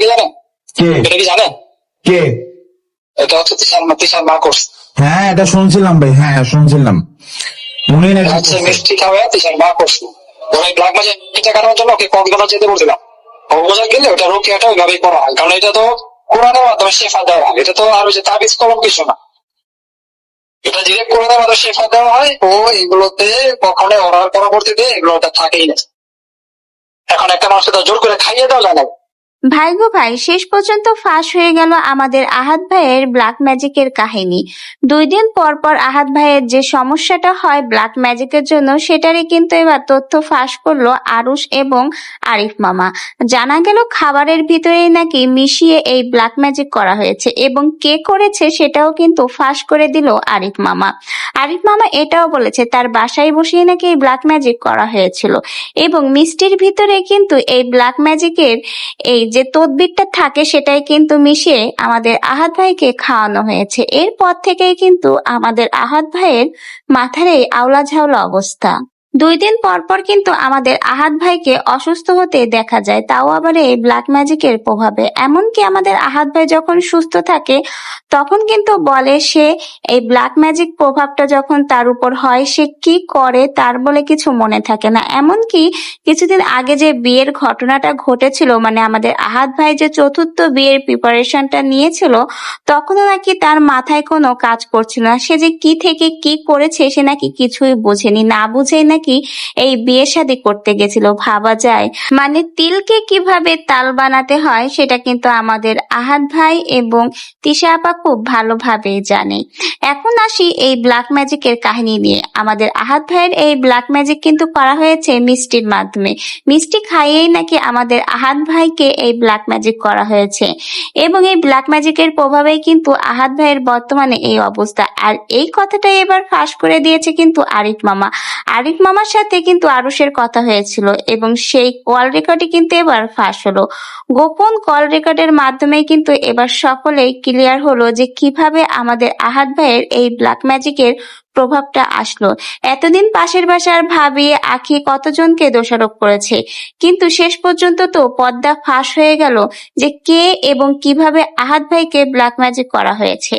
কি জানেন কে? এটা কি জানেন কে? এটা হচ্ছে তিশার তিশার মা হ্যাঁ এটা শুনছিলাম ভাই। হ্যাঁ শুনছিলাম। এটা হচ্ছে মিষ্টি খাওয়া তিশার মা ওই ব্ল্যাক এটা কাটানোর জন্য ওকে কক্সবাজার যেতে বলছিলাম কক্সবাজার গেলে ওটা রোকিয়াটা ওইভাবেই করা হয়। কারণ এটা তো কোরআনের মাধ্যমে শেফা দেওয়া হয়। এটা তো আর ওই যে তাবিজ কলম কিছু না। এটা ডিরেক্ট কোরআনের মাধ্যমে শেফা দেওয়া হয় ও এগুলোতে কখনো ওরার পরবর্তীতে এগুলো ওটা থাকেই না। এখন একটা মানুষকে তো জোর করে খাইয়ে দেওয়া যায় না। ভাই গো ভাই, শেষ পর্যন্ত ফাঁস হয়ে গেল আমাদের আহাত ভাইয়ের ব্ল্যাক ম্যাজিকের কাহিনী। দুই দিন পর পর আহাত ভাইয়ের যে সমস্যাটা হয় ব্ল্যাক ম্যাজিকের জন্য, সেটারই কিন্তু এবার তথ্য ফাঁস করল আরুষ এবং আরিফ মামা। জানা গেল খাবারের ভিতরেই নাকি মিশিয়ে এই ব্ল্যাক ম্যাজিক করা হয়েছে এবং কে করেছে সেটাও কিন্তু ফাঁস করে দিল আরিফ মামা। আরিফ মামা এটাও বলেছে, তার বাসায় বসিয়ে নাকি এই ব্ল্যাক ম্যাজিক করা হয়েছিল এবং মিষ্টির ভিতরে কিন্তু এই ব্ল্যাক ম্যাজিকের এই যে তদবিরটা থাকে সেটাই কিন্তু মিশিয়ে আমাদের আহাত ভাইকে খাওয়ানো হয়েছে। এরপর থেকেই কিন্তু আমাদের আহাত ভাইয়ের মাথার এই আওলা ঝাওলা অবস্থা। দুই দিন পর পর কিন্তু আমাদের আহাত ভাইকে অসুস্থ হতে দেখা যায়, তাও আবার এই ব্ল্যাক ম্যাজিকের প্রভাবে। এমনকি আমাদের আহাত ভাই যখন সুস্থ থাকে, তখন কিন্তু বলে সে এই ব্ল্যাক ম্যাজিক প্রভাবটা যখন তার উপর হয়, সে কি করে তার বলে কিছু মনে থাকে না। এমনকি কিছুদিন আগে যে বিয়ের ঘটনাটা ঘটেছিল মানে আমাদের আহাত ভাই যে চতুর্থ বিয়ের প্রিপারেশনটা নিয়েছিল, তখনও নাকি তার মাথায় কোনো কাজ করছিল না। সে যে কি থেকে কি করেছে, সে নাকি কিছুই বোঝেনি। না বুঝেই নাকি এই বিয়ে শাদী করতে গেছিল ভাবা যায়। মানে তিলকে কীভাবে তাল বানাতে হয় সেটা কিন্তু আমাদের আহাত ভাই এবং তিশা আপা খুব ভালোভাবেই জানে। এখন আসি এই ব্ল্যাক ম্যাজিকের কাহিনী নিয়ে। আমাদের আহাত ভাইয়ের এই ব্ল্যাক ম্যাজিক কিন্তু করা হয়েছে মিষ্টির মাধ্যমে। মিষ্টি খাইয়েই নাকি আমাদের আহাত ভাইকে এই ব্ল্যাক ম্যাজিক করা হয়েছে। এবং এই ব্ল্যাক ম্যাজিকের প্রভাবেই কিন্তু আহাত ভাইয়ের বর্তমানে এই অবস্থা। আর এই কথাটাই এবার ফাঁস করে দিয়েছে কিন্তু আরিফ মামা। আরিফ মামার সাথে কিন্তু আরুষের কথা হয়েছিল এবং সেই কল রেকর্ডই কিন্তু এবার ফাঁস হলো। গোপন কল রেকর্ডের মাধ্যমে কিন্তু এবার সকলেই ক্লিয়ার হলো যে কীভাবে আমাদের আহাত ভাইয়ের এই ব্ল্যাক ম্যাজিকের প্রভাবটা আসলো। এতদিন পাশের বাসার ভাবিয়ে আখি কতজনকে দোষারোপ করেছে? কিন্তু শেষ পর্যন্ত তো পদ্মা ফাঁস হয়ে গেল যে কে এবং কীভাবে আহাত ভাইকে ব্ল্যাক ম্যাজিক করা হয়েছে।